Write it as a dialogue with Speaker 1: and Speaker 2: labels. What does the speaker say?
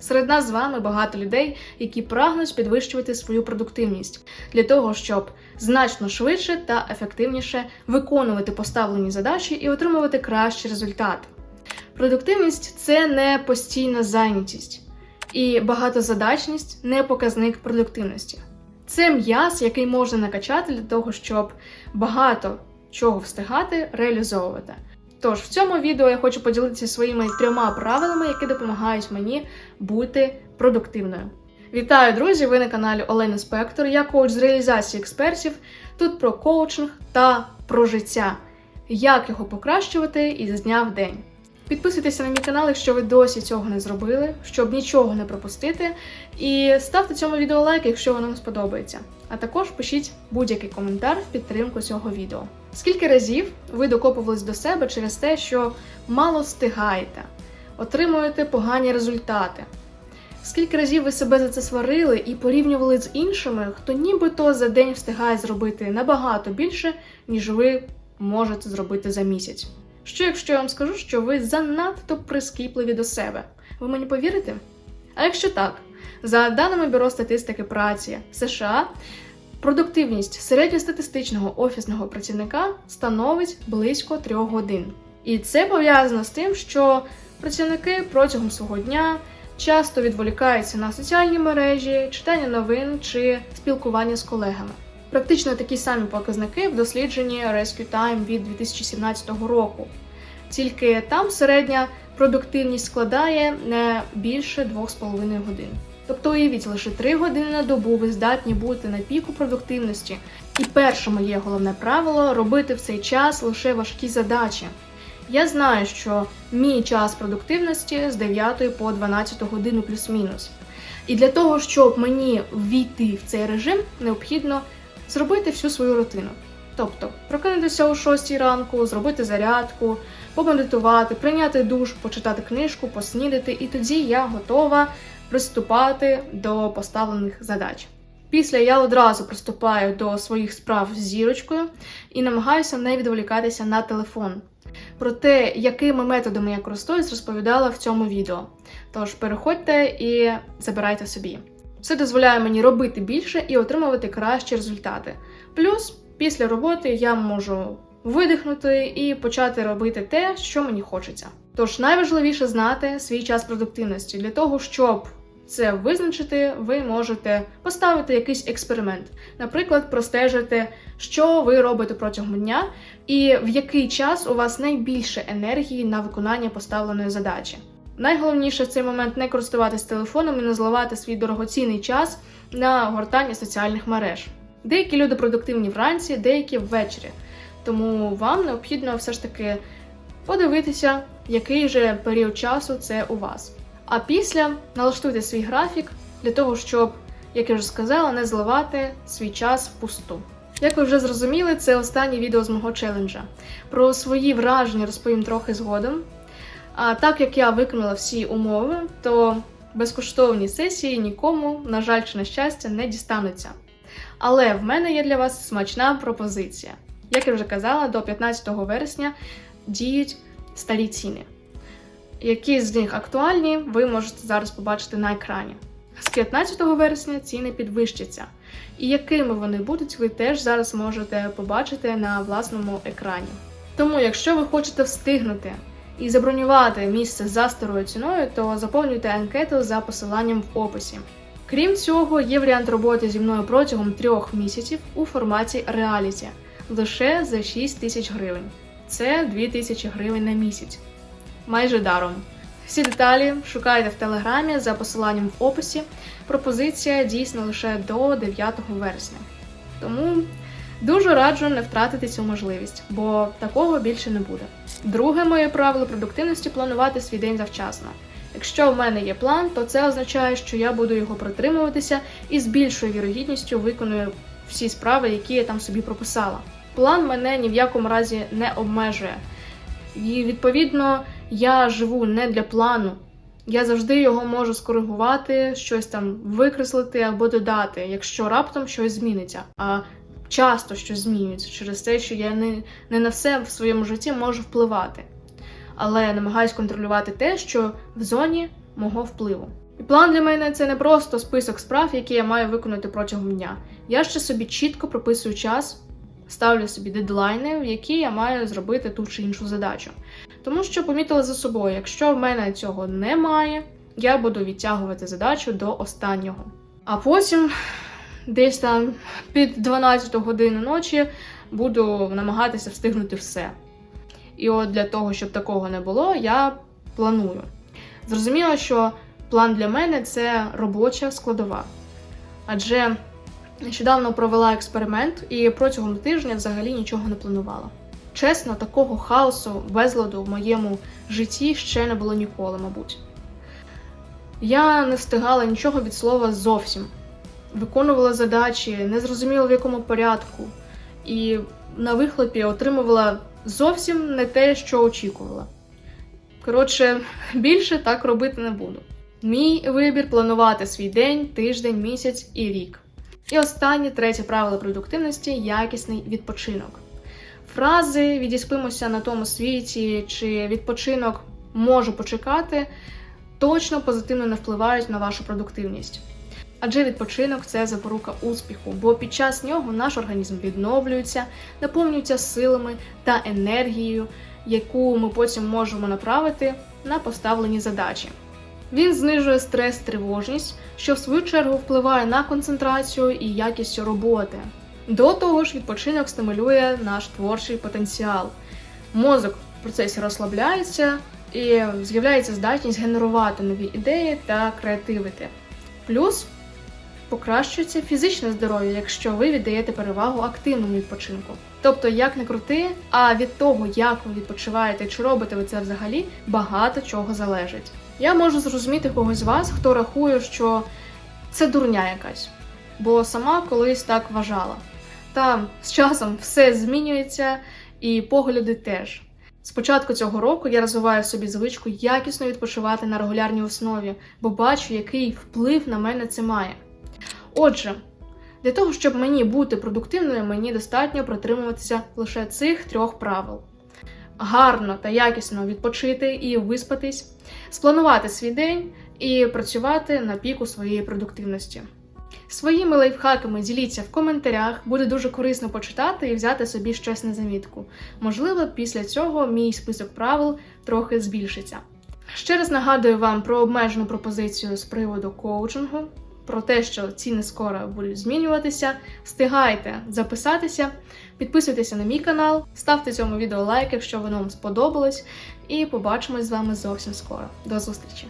Speaker 1: Серед нас з вами багато людей, які прагнуть підвищувати свою продуктивність для того, щоб значно швидше та ефективніше виконувати поставлені задачі і отримувати кращі результати. Продуктивність це не постійна зайнятість, і багатозадачність не показник продуктивності. Це м'яз, який можна накачати для того, щоб багато чого встигати реалізовувати. Тож в цьому відео я хочу поділитися своїми трьома правилами, які допомагають мені бути продуктивною. Вітаю, друзі! Ви на каналі Олена Спектор. Я коуч з реалізації експертів. Тут про коучинг та про життя, як його покращувати із дня в день. Підписуйтеся на мій канал, якщо ви досі цього не зробили, щоб нічого не пропустити. І ставте цьому відео лайк, якщо воно вам сподобається. А також пишіть будь-який коментар в підтримку цього відео. Скільки разів ви докопувались до себе через те, що мало встигаєте, отримуєте погані результати? Скільки разів ви себе за це сварили і порівнювали з іншими, хто нібито за день встигає зробити набагато більше, ніж ви можете зробити за місяць? Що якщо я вам скажу, що ви занадто прискіпливі до себе? Ви мені повірите? А якщо так, за даними Бюро статистики праці США, продуктивність середньостатистичного офісного працівника становить близько трьох годин. І це пов'язано з тим, що працівники протягом свого дня часто відволікаються на соціальні мережі, читання новин чи спілкування з колегами. Практично такі самі показники в дослідженні Rescue Time від 2017 року. Тільки там середня продуктивність складає не більше 2,5 годин. Тобто уявіть, лише 3 години на добу ви здатні бути на піку продуктивності. І перше моє головне правило робити в цей час лише важкі задачі. Я знаю, що мій час продуктивності з 9 по 12 годину плюс-мінус. І для того, щоб мені ввійти в цей режим, необхідно зробити всю свою рутину. Тобто прокинутися о 6 ранку, зробити зарядку, помедитувати, прийняти душ, почитати книжку, поснідати, і тоді я готова приступати до поставлених задач. Після я одразу приступаю до своїх справ з зірочкою і намагаюся не відволікатися на телефон. Про те, якими методами я користуюсь, розповідала в цьому відео. Тож переходьте і забирайте собі. Це дозволяє мені робити більше і отримувати кращі результати. Плюс після роботи я можу видихнути і почати робити те, що мені хочеться. Тож найважливіше знати свій час продуктивності для того, щоб це визначити, ви можете поставити якийсь експеримент, наприклад, простежити, що ви робите протягом дня, і в який час у вас найбільше енергії на виконання поставленої задачі. Найголовніше в цей момент не користуватись телефоном і не зливати свій дорогоцінний час на гортання соціальних мереж. Деякі люди продуктивні вранці, деякі ввечері. Тому вам необхідно все ж таки подивитися, який же період часу це у вас. А після налаштуйте свій графік для того, щоб, як я вже сказала, не зливати свій час впусту. Як ви вже зрозуміли, це останнє відео з мого челенджа. Про свої враження розповім трохи згодом. А так як я виконала всі умови, то безкоштовні сесії нікому, на жаль, чи на щастя, не дістануться. Але в мене є для вас смачна пропозиція. Як я вже казала, до 15 вересня діють старі ціни. Які з них актуальні, ви можете зараз побачити на екрані. З 15 вересня ціни підвищаться. І якими вони будуть, ви теж зараз можете побачити на власному екрані. Тому, якщо ви хочете встигнути і забронювати місце за старою ціною, то заповнюйте анкету за посиланням в описі. Крім цього, є варіант роботи зі мною протягом трьох місяців у форматі реаліті лише за 6 тисяч гривень. Це 2 тисячі гривень на місяць. Майже даром. Всі деталі шукайте в телеграмі за посиланням в описі. Пропозиція дійсна лише до 9 вересня. Тому дуже раджу не втратити цю можливість, бо такого більше не буде. Друге моє правило продуктивності планувати свій день завчасно. Якщо в мене є план, то це означає, що я буду його притримуватися і з більшою вірогідністю виконую всі справи, які я там собі прописала. План мене ні в якому разі не обмежує. І відповідно я живу не для плану. Я завжди його можу скоригувати, щось там викреслити або додати, якщо раптом щось зміниться. А часто щось змінюється через те, що я не, не на все в своєму житті можу впливати. Але намагаюсь контролювати те, що в зоні мого впливу. І план для мене це не просто список справ, які я маю виконати протягом дня. Я ще собі чітко прописую час, ставлю собі дедлайни, в які я маю зробити ту чи іншу задачу. Тому що помітила за собою, якщо в мене цього немає, я буду відтягувати задачу до останнього. А потім, десь там під 12 годину ночі, буду намагатися встигнути все. І от для того, щоб такого не було, я планую. Зрозуміло, що план для мене це робоча складова. Адже нещодавно провела експеримент і протягом тижня взагалі нічого не планувала. Чесно, такого хаосу, безладу в моєму житті ще не було ніколи, мабуть. Я не встигала нічого від слова зовсім. Виконувала задачі, не зрозуміла в якому порядку, і на вихлопі отримувала зовсім не те, що очікувала. Коротше, більше так робити не буду. Мій вибір планувати свій день, тиждень, місяць і рік. І останнє третє правило продуктивності якісний відпочинок. Фрази відіспимося на тому світі чи відпочинок може почекати, точно позитивно не впливають на вашу продуктивність. Адже відпочинок це запорука успіху, бо під час нього наш організм відновлюється, наповнюється силами та енергією, яку ми потім можемо направити на поставлені задачі. Він знижує стрес, тривожність, що в свою чергу впливає на концентрацію і якість роботи. До того ж, відпочинок стимулює наш творчий потенціал. Мозок в процесі розслабляється і з'являється здатність генерувати нові ідеї та креативити. Плюс покращується фізичне здоров'я, якщо ви віддаєте перевагу активному відпочинку. Тобто, як не крути, а від того, як ви відпочиваєте чи робите ви це взагалі, багато чого залежить. Я можу зрозуміти когось з вас, хто рахує, що це дурня якась, бо сама колись так вважала. Та з часом все змінюється, і погляди теж. З початку цього року я розвиваю собі звичку якісно відпочивати на регулярній основі, бо бачу, який вплив на мене це має. Отже, для того, щоб мені бути продуктивною, мені достатньо притримуватися лише цих трьох правил: гарно та якісно відпочити і виспатись, спланувати свій день і працювати на піку своєї продуктивності. Своїми лайфхаками діліться в коментарях, буде дуже корисно почитати і взяти собі щось на замітку. Можливо, після цього мій список правил трохи збільшиться. Ще раз нагадую вам про обмежену пропозицію з приводу коучингу, про те, що ціни скоро будуть змінюватися. Встигайте записатися, підписуйтеся на мій канал, ставте цьому відео лайк, якщо воно вам сподобалось, і побачимось з вами зовсім скоро. До зустрічі!